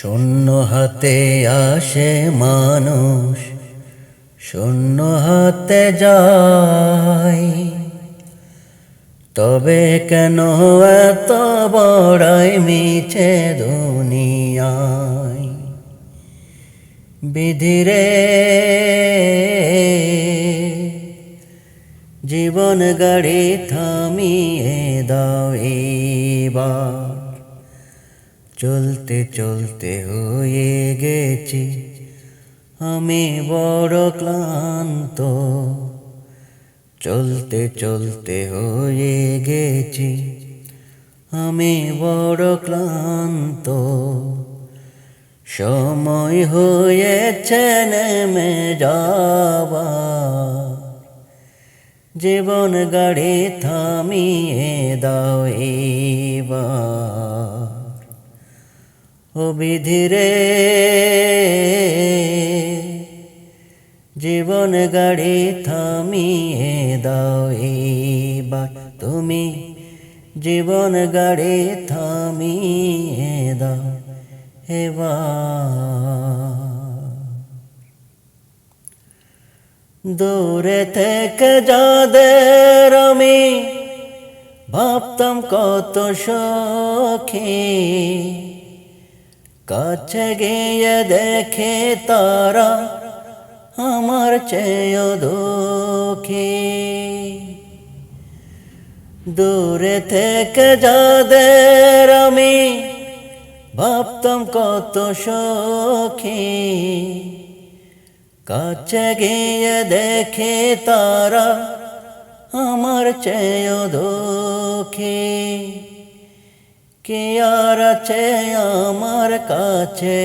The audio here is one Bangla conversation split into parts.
শূন্য হাতে আসে মানুষ, শূন্য হাতে যায়। তবে কেন এত বড়াই মিছে দুনিয়ায়? বিধিরে জীবন গাড়ি থামিয়ে দাও এবার। চলতে চলতে হয়ে গেছি। আমি বড় ক্লান্ত। চলতে চলতে হয়ে গেছি। আমি বড় ক্লান্ত। সময় হয়েছে নেমে যাবা জীবন গাড়ি থামিয়ে দাও ও বিধিরে। জীবন গাড়ি থামিয়ে দাও এবার তুমি। জীবন গাড়ি থামিয়ে দাও এবার। দূরে থেকে যাদের আমি ভাবতাম কত সখী। কাছে গিয়ে দেখে তারা আমার চেয়ে দুঃখী। দূরে থেকে যাদের আমি ভাবতাম কত সখী। কাছে গিয়ে দেখে তারা আমার চেয়ে দুঃখী। কে আর আছে আমার কাছে?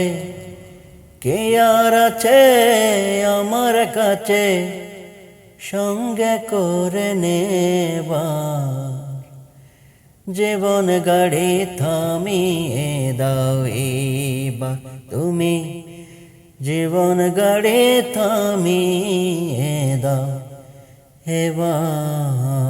কে আর আছে আমার কাছে? সঙ্গে করে নেবার জীবন গাড়ি থামিয়ে দাও এবার তুমি জীবন গাড়ি থামিয়ে দাও এবার।